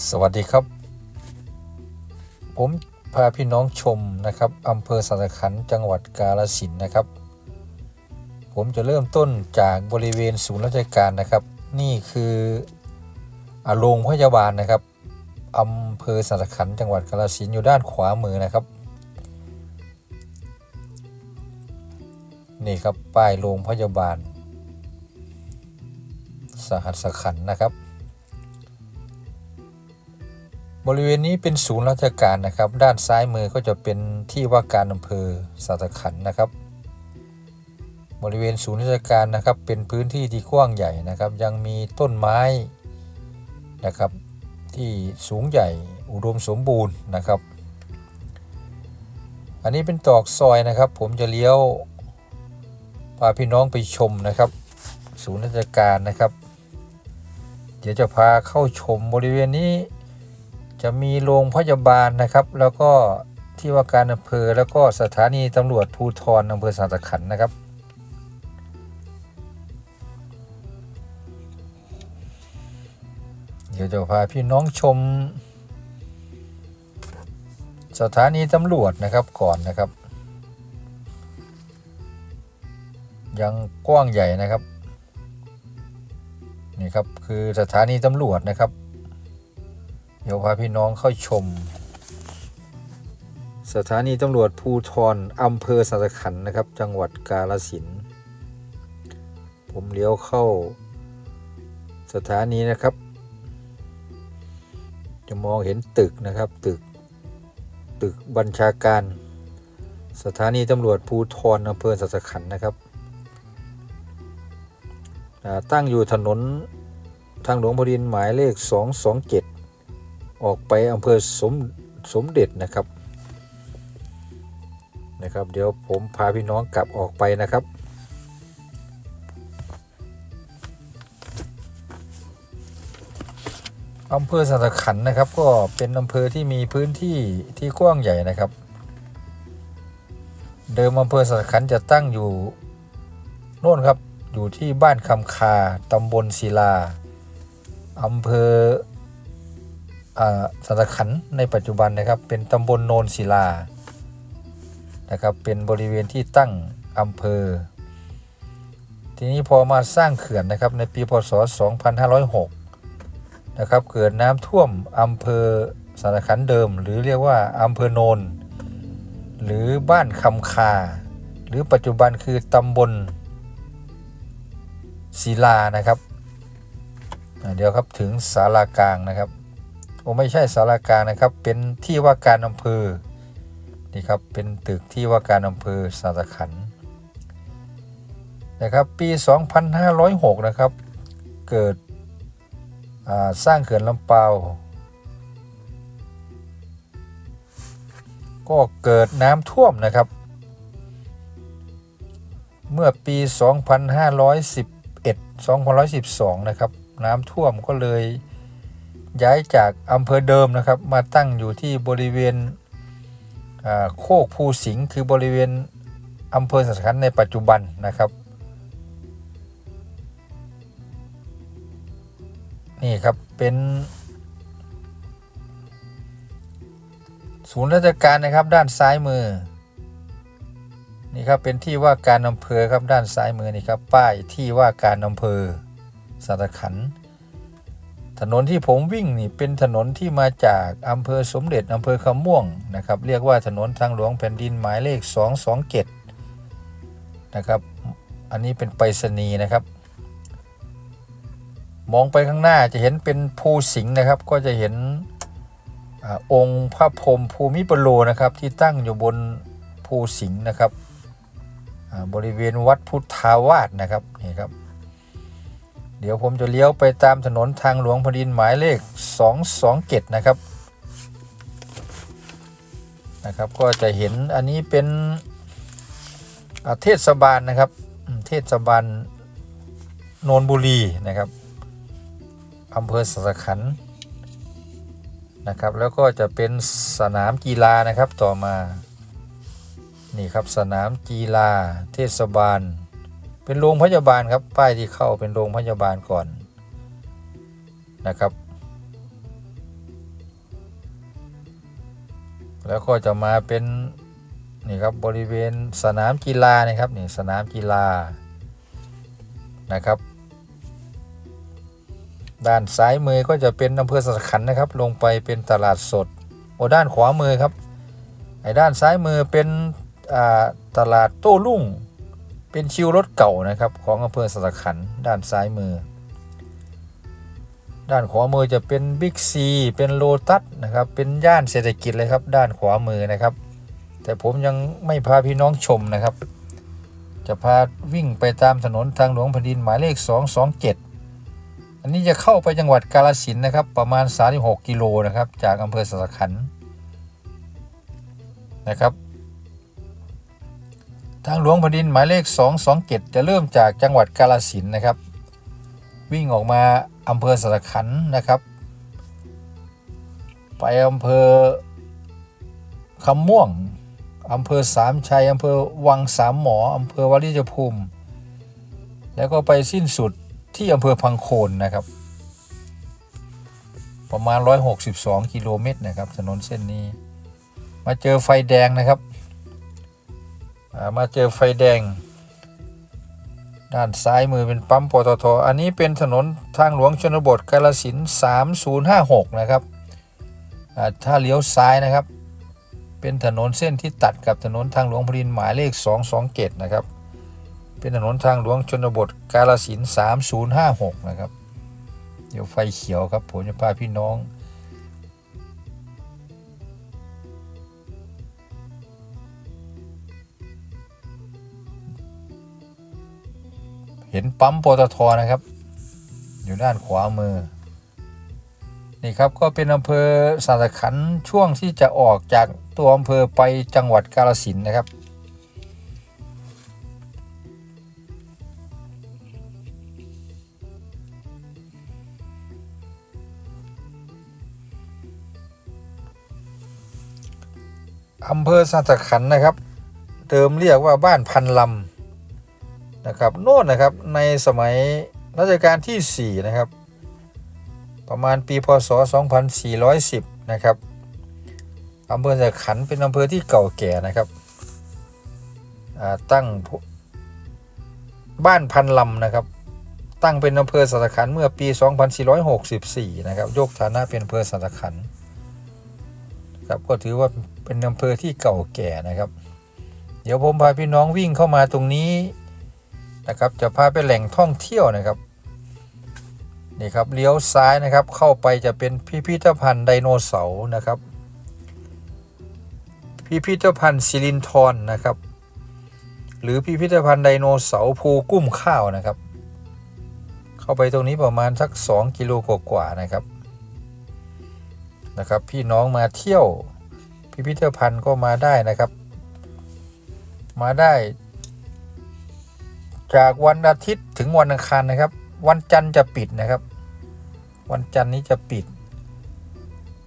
สวัสดีครับ ผมพาพี่น้องชมนะครับอำเภอสัตขันธ์จังหวัดกาฬสินนะครับ ผมจะเริ่มต้นจากบริเวณศูนย์ราชการนะครับ นี่คืออโรงพยาบาลนะครับอำเภอสัตขันธ์จังหวัดกาฬสินอยู่ด้านขวามือนะครับ นี่ครับป้ายโรงพยาบาล สหัสขันธ์นะครับ บริเวณนี้เป็นศูนย์ราชการนะครับ ด้านซ้ายมือก็จะเป็นที่ว่าการอำเภอสัตขันนะครับ บริเวณศูนย์ราชการนะครับ เป็นพื้นที่ที่กว้างใหญ่นะครับ ยังมีต้นไม้นะครับ ที่สูงใหญ่อุดมสมบูรณ์นะครับ อันนี้เป็นตอกซอยนะครับ ผมจะเลี้ยวพาพี่น้องไปชมนะครับ ศูนย์ราชการนะครับ เดี๋ยวจะพาเข้าชมบริเวณนี้ จะมีโรงพยาบาลนะครับ แล้วก็ที่ว่าการอำเภอแล้วก็สถานีตำรวจภูธรอำเภอสัตขันนะครับ เดี๋ยวจะพาพี่น้องชม สถานีตำรวจนะครับก่อนนะครับ ยังกว้างใหญ่นะครับ นี่ครับคือสถานีตำรวจนะครับ เดี๋ยวพาพี่น้องเข้าชม สถานีตำรวจภูทรอำเภอสัตขันนะครับ จังหวัดกาฬสินผมเลี้ยวเข้า สถานีนะครับ จะมองเห็นตึกนะครับตึก ตึกบัญชาการ สถานีตำรวจภูทรอำเภอสัตขันนะครับตั้งอยู่ถนนทางหลวงพดินหมายเลข 227 ออกไปอำเภอสมสมเด็จนะครับนะครับ เดี๋ยวผมพาพี่น้องกลับออกไปนะครับอำเภอสัตขันนะครับ ก็เป็นอำเภอที่มีพื้นที่ที่กว้างใหญ่นะครับ เดิมอำเภอสัตขันจะตั้งอยู่โน่นครับอยู่ที่บ้านคำคาตำบลศิลาอำเภอ อ่าสัตขันในปัจจุบันนะครับ เป็นตำบลโนนศิลานะครับเป็นบริเวณที่ตั้งอำเภอ ทีนี้พอมาสร้างเขื่อนนะครับในปีพศ 2506 นะครับเกิดน้ำท่วมอำเภอสัตขันเดิม หรือเรียกว่าอำเภอโนน หรือบ้านคำคา หรือปัจจุบันคือตำบลศิลานะครับ เดี๋ยวครับถึงศาลากลางนะครับ โอ้ไม่ใช่ศาลากลางนะครับ เป็นที่ว่าการอำเภอนี่ครับเป็นตึกที่ว่าการอำเภอสาตขันนะครับปี 2506 นะครับ เกิดสร้างเขื่อนลำเปาวก็เกิดน้ำท่วมนะครับ เมื่อปี 2511 2512 นะครับ น้ำท่วมก็เลย ย้ายจากอำเภอเดิมนะครับ มาตั้งอยู่ที่บริเวณโคกภูสิงห์คือบริเวณอำเภอสัตขันในปัจจุบันนะครับ นี่ครับเป็น ศูนย์ราชการนะครับด้านซ้ายมือ นี่ครับเป็นที่ว่าการอำเภอครับด้านซ้ายมือนี่ครับป้ายที่ว่าการอำเภอสัตขันธ์ ถนนที่ผมวิ่งนี่เป็นถนนที่มาจากอำเภอสมเด็จอำเภอคำม่วงนะครับ เรียกว่าถนนทางหลวงแผ่นดินหมายเลข 227 นะครับ อันนี้เป็นไปรษณีย์นะครับ มองไปข้างหน้าจะเห็นเป็นภูสิงห์นะครับ ก็จะเห็นอองค์พระพรหมภูมิปโลนะครับ ที่ตั้งอยู่บนภูสิงห์นะครับบริเวณวัดพุทธาวาสนะครับนี่ครับ เดี๋ยวผมจะเลี้ยวไปตามถนนทางหลวงพดินหมายเลข 227 นะครับ นะครับ ก็จะเห็นอันนี้เป็นเทศบาลนะครับ เทศบาลโนนบุรีนะครับอำเภอสัสขันนะครับ แล้วก็จะเป็นสนามกีฬานะครับต่อมา นี่ครับสนามกีฬาเทศบาล เป็นโรงพยาบาลครับป้ายที่เข้าเป็นโรงพยาบาลก่อนนะครับ แล้วก็จะมาเป็นนี่ครับบริเวณสนามกีฬานะครับนี่สนามกีฬานะครับ ด้านซ้ายมือก็จะเป็นอำเภอสัสขันนะครับ ลงไปเป็นตลาดสดโอ้ด้านขวามือครับไอ้ด้านซ้ายมือเป็นตลาดโต้รุ่ง เป็นชิวรถเก่านะครับ ของอำเภอสัสขันด้านซ้ายมือ ด้านขวามือจะเป็นบิ๊กซีเป็นโลตัสนะครับ เป็นย่านเศรษฐกิจเลยครับ ด้านขวามือนะครับ แต่ผมยังไม่พาพี่น้องชมนะครับ จะพาวิ่งไปตามถนนทางหลวงแผ่นดินหมายเลข 227 อันนี้จะเข้าไปจังหวัดกาฬสินนะครับ ประมาณ 36 กิโลนะครับ จากอำเภอสัสขันนะครับ ทางหลวงแผ่นดินหมายเลข 227 จะเริ่มจากจังหวัดกาฬสินนะครับ วิ่งออกมาอำเภอสัสขันนะครับ ไปอำเภอคำม่วงอำเภอสามชัยอำเภอวังสามหมออำเภอวาริจภูมิ แล้วก็ไปสิ้นสุดที่อำเภอพังโคนนะครับ ประมาณ 162 กิโลเมตรนะครับ ถนนเส้นนี้ มาเจอไฟแดงนะครับ มาเจอไฟแดง ด้านซ้ายมือเป็นปั๊มปตท อันนี้เป็นถนนทางหลวงชนบทกาลสิน3056 นะครับถ้าเลี้ยวซ้ายนะครับ เป็นถนนเส้นที่ตัดกับถนนทางหลวงพรินหมายเลข 227 นะครับ เป็นถนนทางหลวงชนบทกาลสิน3056 นะครับ เดี๋ยวไฟเขียวครับผมจะพาพี่น้อง เห็นปั๊มปตทนะครับ อยู่ด้านขวามือ นี่ครับก็เป็นอำเภอสารขันช่วงที่จะออกจากตัวอำเภอไปจังหวัดกาฬสินนะครับ อำเภอสารขันนะครับเดิมเรียกว่าบ้านพันลำ นะครับโน่นนะครับในสมัยรัชกาลที่ 4 นะครับ ประมาณปีพศ 2410 นะครับอำเภอสะขันเป็นอำเภอที่เก่าแก่นะครับตั้งบ้านพันลำนะครับ ตั้งเป็นอำเภอสัตขันเมื่อปี 2464 นะครับ ยกฐานะเป็นอำเภอสัตขันครับก็ถือว่าเป็นอำเภอที่เก่าแก่นะครับ เดี๋ยวผมพาพี่น้องวิ่งเข้ามาตรงนี้ นะครับ จะพาไปแหล่งท่องเที่ยวนะครับนี่ครับเลี้ยวซ้ายนะครับ เข้าไปจะเป็นพิพิธภัณฑ์ไดโนเสาร์นะครับ พิพิธภัณฑ์สิรินธรนะครับ หรือพิพิธภัณฑ์ไดโนเสาร์ภูกุ้มข้าวนะครับ เข้าไปตรงนี้ประมาณสัก 2 กิโลกว่าๆนะครับนะครับ พี่น้องมาเที่ยวพิพิธภัณฑ์ก็มาได้นะครับ มาได้ จากวันอาทิตย์ถึงวันอังคารนะครับ วันจันทร์จะปิดนะครับ วันจันทร์นี้จะปิด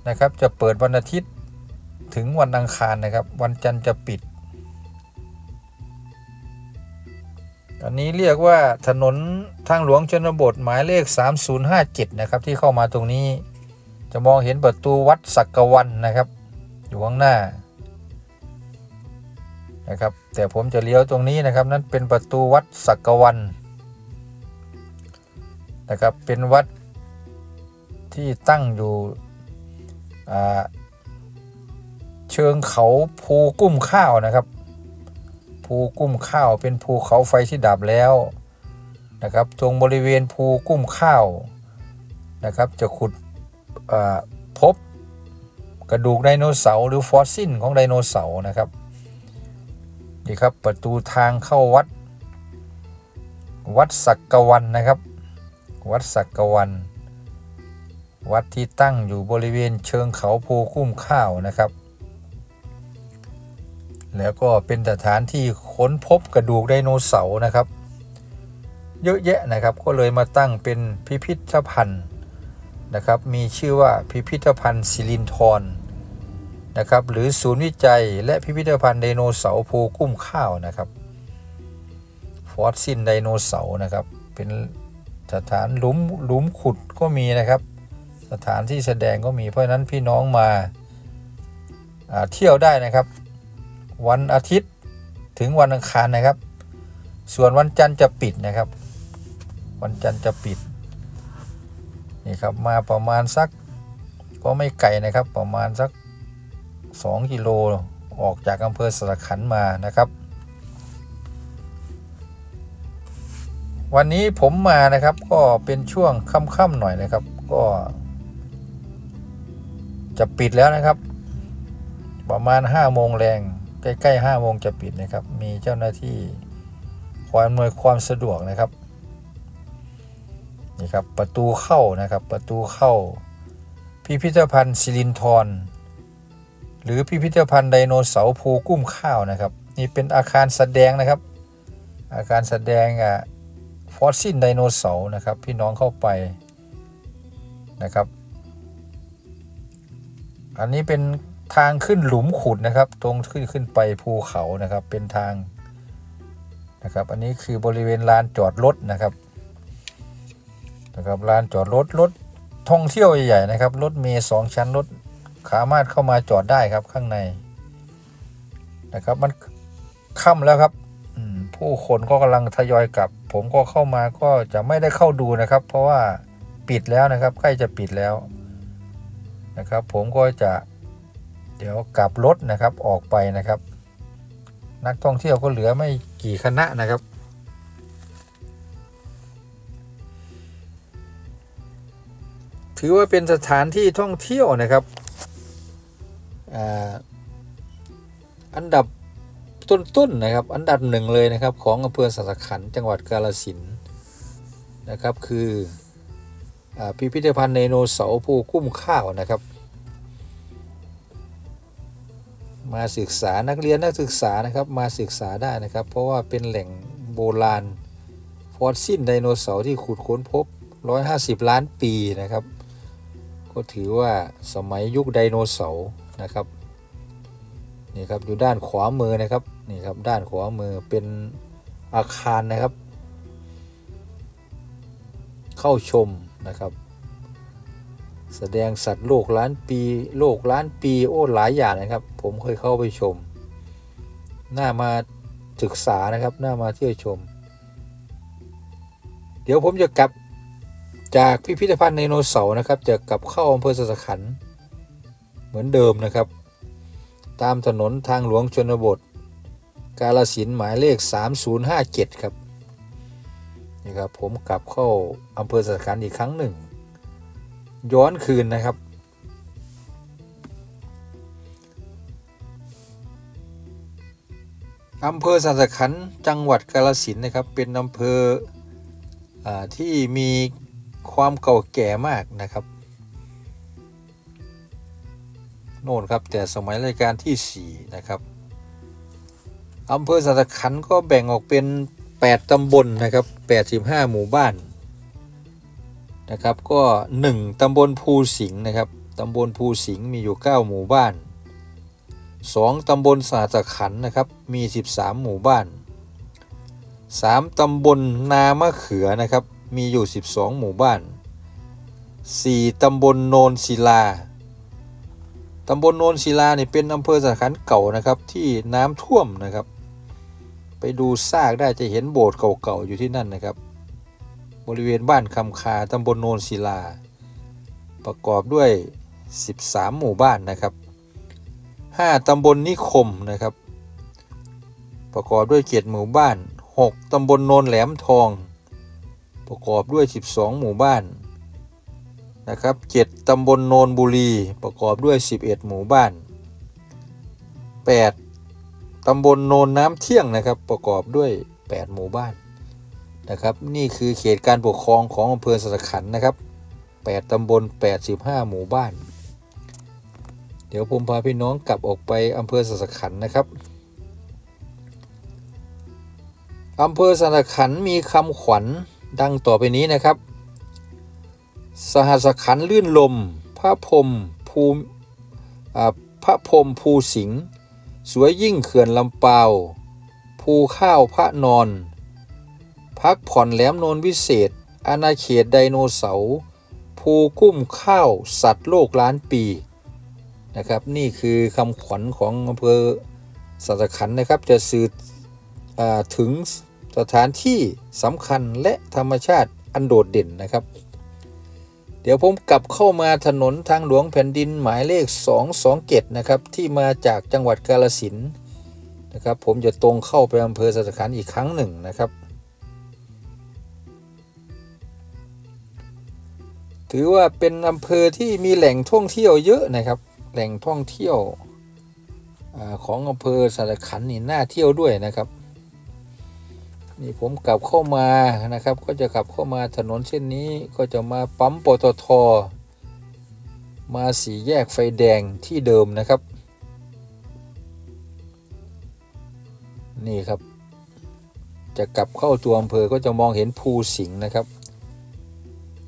นะครับ จะเปิดวันอาทิตย์ถึงวันอังคารนะครับ วันจันทร์จะปิด อันนี้เรียกว่าถนนทางหลวงชนบทหมายเลข 3057 นะครับ ที่เข้ามาตรงนี้จะมองเห็นประตูวัดสักกวันนะครับ อยู่ข้างหน้า นะครับ แต่ผมจะเลี้ยวตรงนี้นะครับ นั่นเป็นประตูวัดสักวันนะครับ เป็นวัดที่ตั้งอยู่เชิงเขาภูกุ้มข้าวนะครับ ภูกุ้มข้าวเป็นภูเขาไฟที่ดับแล้วนะครับตรงบริเวณภูกุ้มข้าวนะครับ จะขุดพบกระดูกไดโนเสาร์หรือฟอสซิลของไดโนเสาร์นะครับ นี่ครับประตูทางเข้าวัด วัดสักกวันนะครับ วัดสักกวันวัดที่ตั้งอยู่บริเวณเชิงเขาภูกุ้มข้าวนะครับ แล้วก็เป็นสถานที่ค้นพบกระดูกไดโนเสาร์นะครับ เยอะแยะนะครับก็เลยมาตั้งเป็นพิพิธภัณฑ์นะครับ มีชื่อว่าพิพิธภัณฑ์สิรินธร นะครับ หรือศูนย์วิจัยและพิพิธภัณฑ์ไดโนเสาร์ภูกุ้มข้าวนะครับ ฟอสซิลไดโนเสาร์นะครับ เป็นสถานหลุมหลุมขุดก็มีนะครับ สถานที่แสดงก็มีเพราะนั้นพี่น้องมาเที่ยวได้นะครับ วันอาทิตย์ถึงวันอังคารนะครับ ส่วนวันจันทร์จะปิดนะครับ วันจันทร์จะปิดนี่ครับมาประมาณสักก็ไม่ไกลนะครับประมาณสัก 2กิโลออกจากอำเภอสระขันมานะครับ วันนี้ผมมานะครับก็เป็นช่วงค่ำๆหน่อยนะครับ ก็ จะปิดแล้วนะครับ ประมาณ5โมงแรงใกล้ๆ5โมงจะปิดนะครับ มีเจ้าหน้าที่คอยอำนวยความสะดวกนะครับนี่ครับประตูเข้านะครับประตูเข้า พิพิธภัณฑ์สิรินธร หรือพิพิธภัณฑ์ไดโนเสาร์ภูกุ้มข้าวนะครับ นี่เป็นอาคารแสดงนะครับ อาคารแสดงอะฟอสซิลไดโนเสาร์นะครับ พี่น้องเข้าไปนะครับ อันนี้เป็นทางขึ้นหลุมขุดนะครับ ตรงขึ้นขึ้นไปภูเขานะครับ เป็นทางนะครับ อันนี้คือบริเวณลานจอดรถนะครับนะครับลานจอดรถรถท่องเที่ยวใหญ่ๆนะครับรถเมย์สองชั้นรถ สามารถเข้ามาจอดได้ครับข้างในนะครับมันค่ำแล้วครับผู้คนก็กำลังทยอยกลับ ผมก็เข้ามาก็จะไม่ได้เข้าดูนะครับ เพราะว่าปิดแล้วนะครับ ใกล้จะปิดแล้วนะครับ ผมก็จะเดี๋ยวกลับรถนะครับออกไปนะครับ นักท่องเที่ยวก็เหลือไม่กี่คณะนะครับ ถือว่าเป็นสถานที่ท่องเที่ยวนะครับ อันดับต้นๆนะครับ อันดับหนึ่งเลยนะครับ ของอำเภอสัสขันจังหวัดกาฬสินนะครับคืออพิพิธภัณฑ์ไดโนเสาร์ภูกุ้มข้าวนะครับ มาศึกษานักเรียนนักศึกษานะครับมาศึกษาได้นะครับ เพราะว่าเป็นแหล่งโบราณฟอสซิลไดโนเสาร์ที่ขุดค้นพบ 150 ล้านปีนะครับ ก็ถือว่าสมัยยุคไดโนเสาร์ นะครับนี่ครับอยู่ด้านขวามือนะครับนี่ครับด้านขวามือเป็นอาคารนะครับ เข้าชมนะครับ แสดงสัตว์โลกล้านปีโลกล้านปีโอ้หลายอย่างนะครับ ผมเคยเข้าไปชมน่ามาศึกษานะครับน่ามาเที่ยวชม เดี๋ยวผมจะกลับจากพิพิธภัณฑ์ไดโนเสาร์นะครับ จะกลับเข้าอำเภอสสขันธ์ มือนเดิมนะครับ ตามถนนทางหลวงชนบท กาลสินหมายเลข 3057 ครับนี่ครับผมกลับเข้าอำเภอสสขันธ์อีกครั้งหนึ่ง ย้อนคืนนะครับ อำเภอสัสขันจังหวัดกาฬสินนะครับ เป็นอำเภออที่มีความเก่าแก่มากนะครับ โน่นครับ แต่สมัยรัชกาลที่4นะครับอำเภอสัสขันก็แบ่งออกเป็น 8 ตำบลนะครับ85 หมู่บ้านนะครับก็ 1 ตำบลภูสิงห์นะครับตำบลภูสิงห์มีอยู่ 9 หมู่บ้าน 2 ตำบลสาสขันนะครับมี 13 หมู่บ้าน 3 ตำบลนามะเขือนะครับมีอยู่ 12 หมู่บ้าน 4 ตำบลโนนศิลา ตำบลโนนศิลาเนี่ยเป็นอำเภอสาขันเก่านะครับที่น้ำท่วมนะครับ ไปดูซากได้จะเห็นโบสถ์เก่าๆอยู่ที่นั่นนะครับ บริเวณบ้านคำคาตำบลโนนศิลา ประกอบด้วย 13 หมู่บ้านนะครับ 5ตำบลนิคมนะครับ ประกอบด้วย7หมู่บ้าน 6ตำบลโนนแหลมทอง ประกอบด้วย 12 หมู่บ้าน นะครับ 7 ตำบลโนนบุรีประกอบด้วย 11 หมู่บ้าน 8 ตำบลโนนน้ำเที่ยงนะครับประกอบด้วย 8 หมู่บ้านนะครับ นี่คือเขตการปกครองของอำเภอสัสขันนะครับ 8 ตำบล 85 หมู่บ้าน เดี๋ยวผมพาพี่น้องกลับออกไปอำเภอสัสขันนะครับอำเภอสัสขันมีคำขวัญดังต่อไปนี้นะครับ สหัสขันลื่นลม พระพรมภูมิอ่าพระพรมภูสิงห์สวยยิ่งเขื่อนลำเปาภูข้าวพระนอน พักผ่อนแหลมโนนวิเศษ อาณาเขตไดโนเสาร์ภูกุ้มข้าวสัตว์โลกล้านปีนะครับนี่คือคำขวัญของอำเภอสัตขันนะครับจะสื่ออาถึงสถานที่สำคัญและธรรมชาติอันโดดเด่นนะครับ เดี๋ยวผมกลับเข้ามาถนนทางหลวงแผ่นดินหมายเลข 227 นะครับ ที่มาจากจังหวัดกาลสินนะครับ ผมจะตรงเข้าไปอำเภอสัตขันอีกครั้งหนึ่งนะครับ ถือว่าเป็นอำเภอที่มีแหล่งท่องเที่ยวเยอะนะครับ แหล่งท่องเที่ยวของอำเภอสารขันนี่น่าเที่ยวด้วยนะครับ นี่ผมกลับเข้ามานะครับ ก็จะกลับเข้ามาถนนเส้นนี้ก็จะมาปั๊มปตท มาสีแยกไฟแดงที่เดิมนะครับ นี่ครับ จะกลับเข้าตัวอำเภอก็จะมองเห็นภูสิงห์นะครับ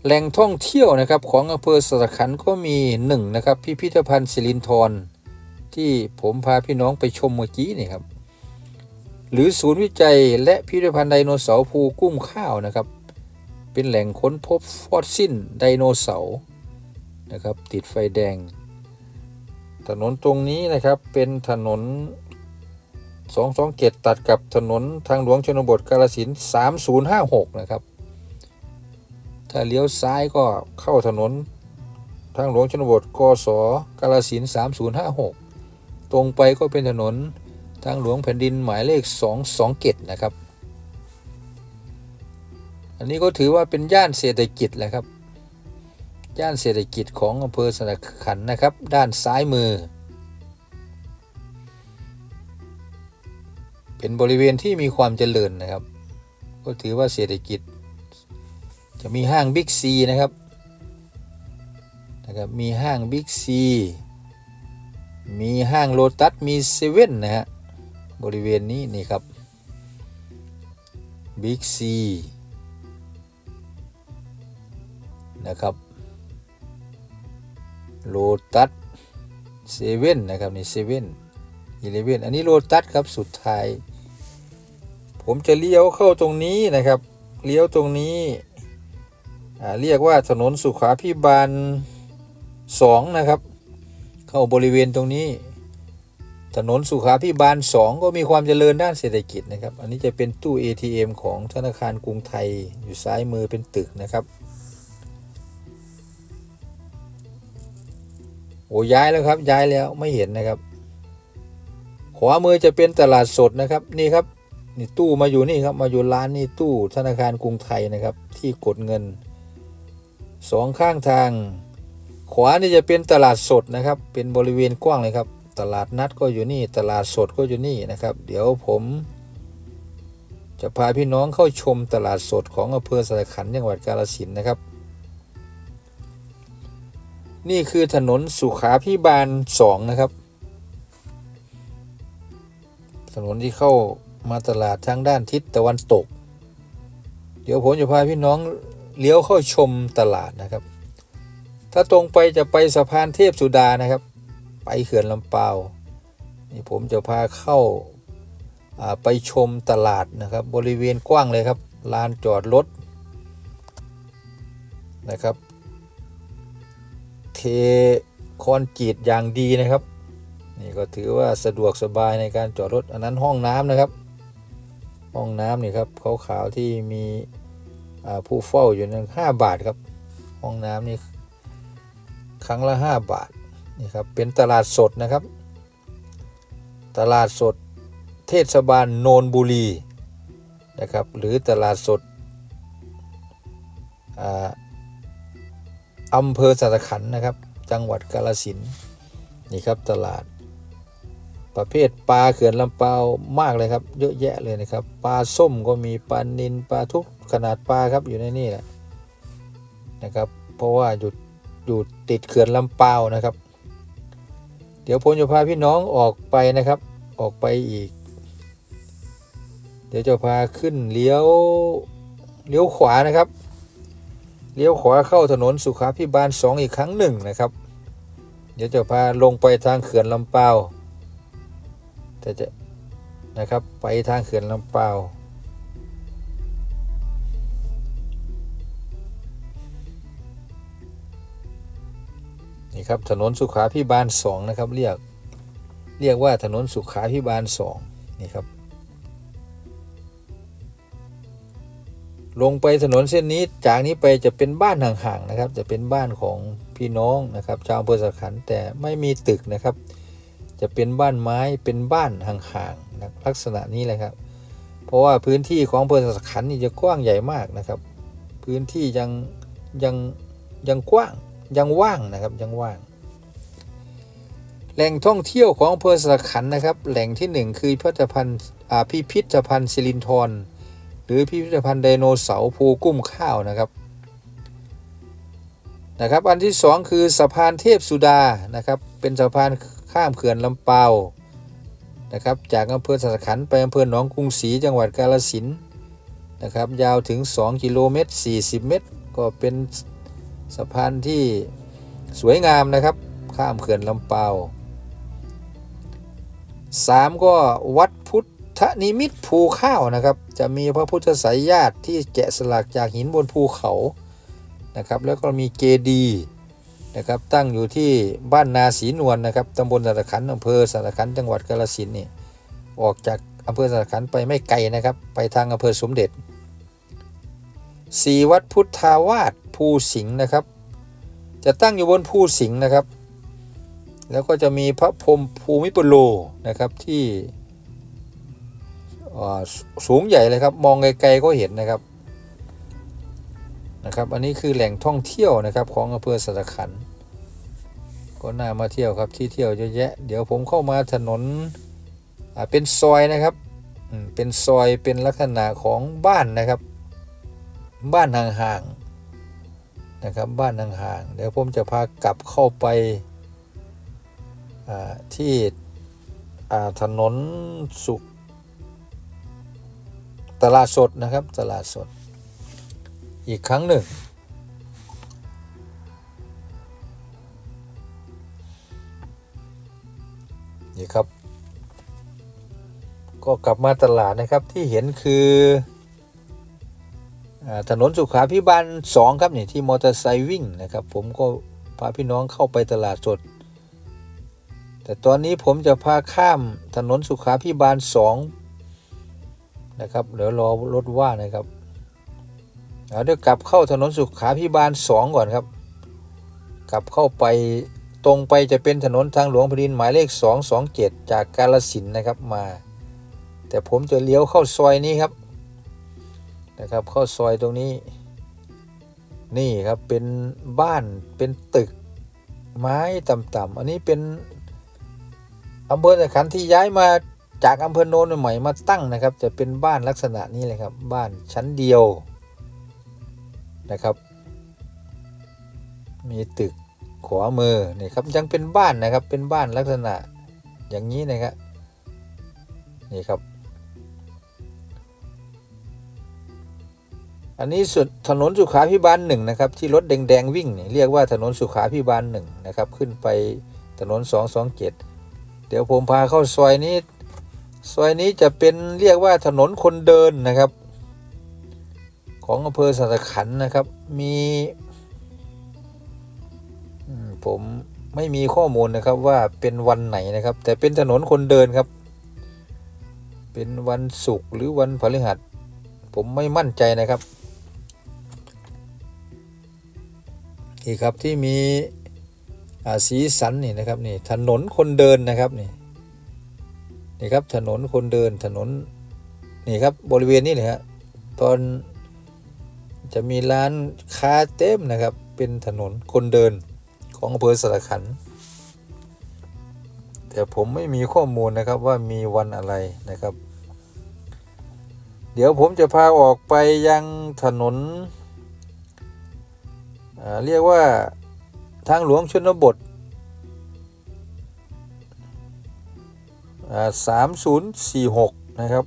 แหล่งท่องเที่ยวนะครับของอำเภอสระขันก็มีหนึ่งนะครับพิพิธภัณฑ์สิรินธรที่ผมพาพี่น้องไปชมเมื่อกี้นี่ครับ หรือศูนย์วิจัยและพิพิธภัณฑ์ไดโนเสาร์ภูกุ้มข้าวนะครับ เป็นแหล่งค้นพบฟอสซิลไดโนเสาร์นะครับ ติดไฟแดง ถนนตรงนี้นะครับเป็นถนน 227 ตัดกับถนนทางหลวงชนบทกาลสิน3056 นะครับ ถ้าเลี้ยวซ้ายก็เข้าถนนทางหลวงชนบทกศกาลสิน3056 ตรงไปก็เป็นถนน ทางหลวงแผ่นดินหมายเลข 227 นะครับ อันนี้ก็ถือว่าเป็นย่านเศรษฐกิจแหละครับ ย่านเศรษฐกิจของอำเภอสนขันนะครับ ด้านซ้ายมือ เป็นบริเวณที่มีความเจริญนะครับ ก็ถือว่าเศรษฐกิจ จะมีห้างบิ๊กซีนะครับ นะครับ มีห้างบิ๊กซี มีห้างโลตัส มีเซเว่นนะฮะ บริเวณนี้นี่ครับบิ๊กซีนะครับโลตัสเซเว่นนะครับนี่เซเว่นอีเลเว่นอันนี้โลตัสครับสุดท้าย ผมจะเลี้ยวเข้าตรงนี้นะครับเลี้ยวตรงนี้เรียกว่าถนนสุขาพิบาลสองนะครับ เข้าบริเวณตรงนี้ ถนนสุขาพิบาลสองก็มีความเจริญด้านเศรษฐกิจนะครับ อันนี้จะเป็นตู้ ATM ของธนาคารกรุงไทยอยู่ซ้ายมือเป็นตึกนะครับ โอ้ย้ายแล้วครับย้ายแล้วไม่เห็นนะครับ ขวามือจะเป็นตลาดสดนะครับนี่ครับนี่ตู้มาอยู่นี่ครับมาอยู่ร้านนี่ตู้ธนาคารกรุงไทยนะครับ ที่กดเงินสองข้างทาง ขวานี่จะเป็นตลาดสดนะครับ เป็นบริเวณกว้างเลยครับ ตลาดนัดก็อยู่นี่ตลาดสดก็อยู่นี่นะครับ เดี๋ยวผมจะพาพี่น้องเข้าชมตลาดสดของอำเภอสระขันจังหวัดกาฬสินนะครับ นี่คือถนนสุขาพิบาลสองนะครับ ถนนที่เข้ามาตลาดทางด้านทิศตะวันตก เดี๋ยวผมจะพาพี่น้องเลี้ยวเข้าชมตลาดนะครับ ถ้าตรงไปจะไปสะพานเทพสุดานะครับ ไปเขื่อนลำเปาวนี่ผมจะพาเข้าไปชมตลาดนะครับ บริเวณกว้างเลยครับลานจอดรถนะครับ เทคอนกรีตอย่างดีนะครับ นี่ก็ถือว่าสะดวกสบายในการจอดรถ อันนั้นห้องน้ำนะครับ ห้องน้ำนี่ครับขาวๆที่มีผู้เฝ้าอยู่นั้นห้าบาทครับ ห้องน้ำนี่ครั้งละห้าบาท นี่ครับเป็นตลาดสดนะครับ ตลาดสดเทศบาลโนนบุรีนะครับหรือตลาดสดอ่าอำเภอสัตขันธ์นะครับ จังหวัดกาฬสินนี่ครับตลาด ประเภทปลาเขื่อนลำเปามากเลยครับ เยอะแยะเลยนะครับ ปลาส้มก็มีปลานินปลาทุกขนาดปลาครับอยู่ในนี่แหละนะครับ เพราะว่าอยู่อยู่ติดเขื่อนลำเปานะครับ เดี๋ยวผมจะพาพี่น้องออกไปนะครับ ออกไปอีก เดี๋ยวจะพาขึ้นเลี้ยวเลี้ยวขวานะครับ เลี้ยวขวาเข้าถนนสุขาพิบาลสองอีกครั้งหนึ่งนะครับ เดี๋ยวจะพาลงไปทางเขื่อนลำเปาแต่จะนะครับไปทางเขื่อนลำเปา นี่ครับถนนสุขาพิบาลสองนะครับเรียกเรียกว่าถนนสุขาพิบาลสองนี่ครับ ลงไปถนนเส้นนี้จากนี้ไปจะเป็นบ้านห่างๆนะครับ จะเป็นบ้านของพี่น้องนะครับชาวอำเภอสักขันแต่ไม่มีตึกนะครับ จะเป็นบ้านไม้เป็นบ้านห่างๆนะลักษณะนี้เลยครับ เพราะว่าพื้นที่ของอำเภอสักขันนี่จะกว้างใหญ่มากนะครับ พื้นที่ยังยังยังกว้าง ยังว่างนะครับยังว่าง แหล่งท่องเที่ยวของอำเภอสักขันนะครับ แหล่งที่หนึ่งคือพิพิธภัณฑ์พิพิธภัณฑ์สิรินธรหรือพิพิธภัณฑ์ไดโนเสาร์ภูกุ้มข้าวนะครับนะครับ อันที่สองคือสะพานเทพสุดานะครับเป็นสะพานข้ามเขื่อนลำเปานะครับจากอำเภอสัสขันไปอำเภอหนองกรุงศรีจังหวัดกาฬสินธุ์นะครับยาวถึง 2 กิโลเมตร 40 เมตร ก็เป็น สะพานที่สวยงามนะครับ ข้ามเขื่อนลำเปาวสามก็วัดพุทธนิมิตภูข้าวนะครับ จะมีพระพุทธสายญาติที่แกะสลักจากหินบนภูเขานะครับ แล้วก็มีเจดีนะครับตั้งอยู่ที่บ้านนาศรีนวลนะครับตำบลสารขันอำเภอสารขันจังหวัดกาฬสินธุ์นี่ออกจากอำเภอสารขันไปไม่ไกลนะครับ ไปทางอำเภอสมเด็จ สีวัดพุทธาวาสภูสิงห์นะครับ จะตั้งอยู่บนภูสิงห์นะครับ แล้วก็จะมีพระพรมภูมิปุโลนะครับที่สูงใหญ่เลยครับ มองไกลๆก็เห็นนะครับนะครับ อันนี้คือแหล่งท่องเที่ยวนะครับของอำเภอสัตขันก็น่ามาเที่ยวครับที่เที่ยวเยอะแยะ เดี๋ยวผมเข้ามาถนนเป็นซอยนะครับเป็นซอยเป็นลักษณะของบ้านนะครับ บ้านห่างๆนะครับบ้านห่างๆเดี๋ยวผมจะพากลับเข้าไปที่ถนนสุขตลาดสดนะครับตลาดสด อีกครั้งหนึ่ง นี่ครับ ก็กลับมาตลาดนะครับที่เห็นคือ ถนนสุขาพิบาลสองครับนี่ที่มอเตอร์ไซค์วิ่งนะครับ ผมก็พาพี่น้องเข้าไปตลาดสด แต่ตอนนี้ผมจะพาข้ามถนนสุขาพิบาลสองนะครับเดี๋ยวรอรถว่านะครับเดี๋ยวกลับเข้าถนนสุขาพิบาลสองก่อนครับ กลับเข้าไปตรงไปจะเป็นถนนทางหลวงแผ่นดินหมายเลข 227 จากกาลสินนะครับมา แต่ผมจะเลี้ยวเข้าซอยนี้ครับ นะครับเข้าซอยตรงนี้ นี่ครับเป็นบ้านเป็นตึกไม้ต่ำๆอันนี้เป็นอำเภอตะขันที่ย้ายมาจากอำเภอโนนใหม่มาตั้งนะครับ จะเป็นบ้านลักษณะนี้เลยครับ บ้านชั้นเดียวนะครับ มีตึกขวามือนี่ครับยังเป็นบ้านนะครับเป็นบ้านลักษณะอย่างนี้นะครับนี่ครับ อันนี้สุดถนนสุขาพิบาลหนึ่งนะครับ ที่รถแดงๆวิ่งนี่เรียกว่าถนนสุขาพิบาลหนึ่งนะครับ ขึ้นไปถนน227เจ็ดเดี๋ยวผมพาเข้าซอยนี้ ซอยนี้จะเป็นเรียกว่าถนนคนเดินนะครับ ของอำเภอสัตขันนะครับ มีผมไม่มีข้อมูลนะครับว่าเป็นวันไหนนะครับ แต่เป็นถนนคนเดินครับ เป็นวันศุกร์หรือวันพฤหัส ผมไม่มั่นใจนะครับ นี่ครับที่มีสีสันนี่นะครับนี่ถนนคนเดินนะครับนี่นี่ครับถนนคนเดินถนนนี่ครับบริเวณนี้เลยฮะตอนจะมีร้านค้าเต็มนะครับ เป็นถนนคนเดินของอำเภอสระขัน แต่ผมไม่มีข้อมูลนะครับว่ามีวันอะไรนะครับ เดี๋ยวผมจะพาออกไปยังถนน เรียกว่าทางหลวงชนบทสามศูนย์สี่หกนะครับ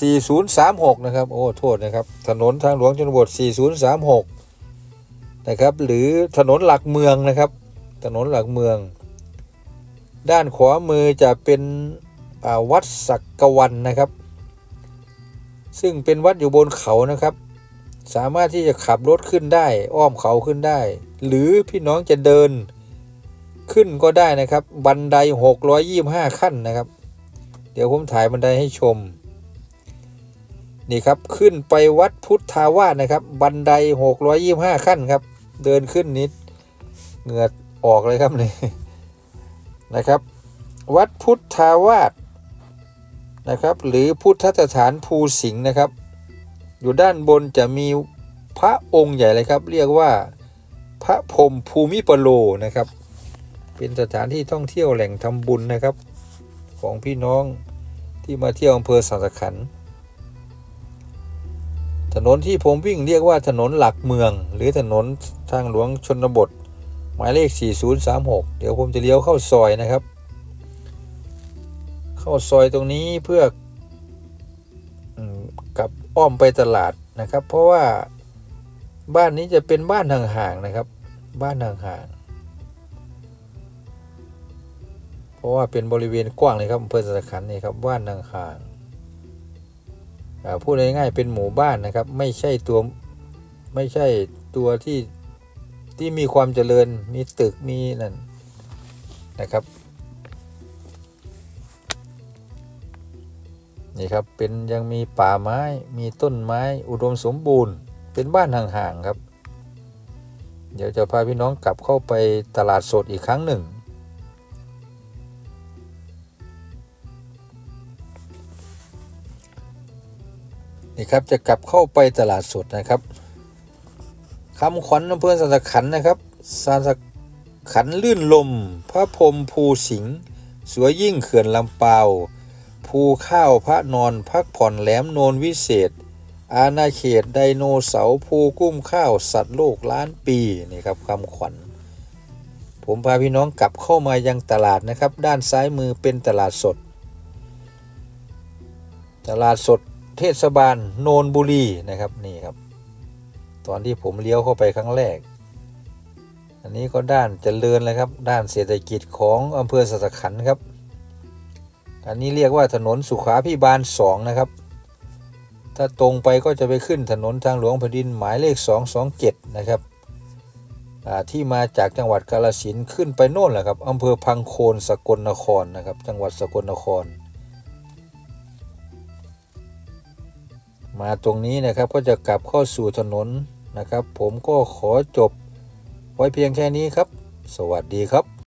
สี่ศูนย์สามหกนะครับ โอ้ โทษนะครับ ถนนทางหลวงชนบทสี่ศูนย์สามหกนะครับ หรือถนนหลักเมืองนะครับ ถนนหลักเมือง ด้านขวามือจะเป็นวัดสักกวันนะครับ ซึ่งเป็นวัดอยู่บนเขานะครับ สามารถที่จะขับรถขึ้นได้ อ้อมเขาขึ้นได้ หรือพี่น้องจะเดินขึ้นก็ได้นะครับ บันได 625 ขั้นนะครับ เดี๋ยวผมถ่ายบันไดให้ชม นี่ครับขึ้นไปวัดพุทธาวาสนะครับ บันได 625 ขั้นครับ เดินขึ้นนิดเหงื่อออกเลยครับนี่นะครับ วัดพุทธาวาสนะครับ หรือพุทธสถานภูสิงห์นะครับ อยู่ด้านบนจะมีพระองค์ใหญ่เลยครับ เรียกว่าพระพรมภูมิปโลนะครับ เป็นสถานที่ท่องเที่ยวแหล่งทำบุญนะครับ ของพี่น้องที่มาเที่ยวอำเภอสังสขันถนนที่ผมวิ่งเรียกว่าถนนหลักเมือง หรือถนนทางหลวงชนบท หมายเลข 4036 เดี๋ยวผมจะเลี้ยวเข้าซอยนะครับ เข้าซอยตรงนี้เพื่อ อ้อมไปตลาดนะครับ เพราะว่าบ้านนี้จะเป็นบ้านห่างๆนะครับ บ้านห่างๆเพราะว่าเป็นบริเวณกว้างเลยครับอำเภอสัตขันนี่ครับบ้านห่างๆอ่าพูดง่ายๆเป็นหมู่บ้านนะครับ ไม่ใช่ตัวไม่ใช่ตัวที่ที่มีความเจริญมีตึกมีนั่นนะครับ นี่ครับเป็นยังมีป่าไม้มีต้นไม้อุดมสมบูรณ์ เป็นบ้านห่างๆครับ เดี๋ยวจะพาพี่น้องกลับเข้าไปตลาดสดอีกครั้งหนึ่ง นี่ครับจะกลับเข้าไปตลาดสดนะครับคำขวัญอำเภอสันตขันนะครับสันตขันลื่นลม พระพรมภูสิงห์สวยยิ่งเขื่อนลำเปา ภูข้าวพระนอนพักผ่อนแหลมโนนวิเศษ อาณาเขตไดโนเสาร์ภูกุ้มข้าวสัตว์โลกล้านปีนี่ครับคำขวัญ ผมพาพี่น้องกลับเข้ามายังตลาดนะครับ ด้านซ้ายมือเป็นตลาดสด ตลาดสดเทศบาลโนนบุรีนะครับนี่ครับ ตอนที่ผมเลี้ยวเข้าไปครั้งแรก อันนี้ก็ด้านเจริญเลยครับ ด้านเศรษฐกิจของอำเภอสัตขันครับ อันนี้เรียกว่าถนนสุขาพิบาล2นะครับ ถ้าตรงไปก็จะไปขึ้นถนนทางหลวงแผ่นดินหมายเลข 227 นะครับที่มาจากจังหวัดกาฬสินขึ้นไปโน่นแหละครับอำเภอพังโคนสกลนครนะครับ จังหวัดสกลนคร มาตรงนี้นะครับก็จะกลับเข้าสู่ถนนนะครับ ผมก็ขอจบไว้เพียงแค่นี้ครับ สวัสดีครับ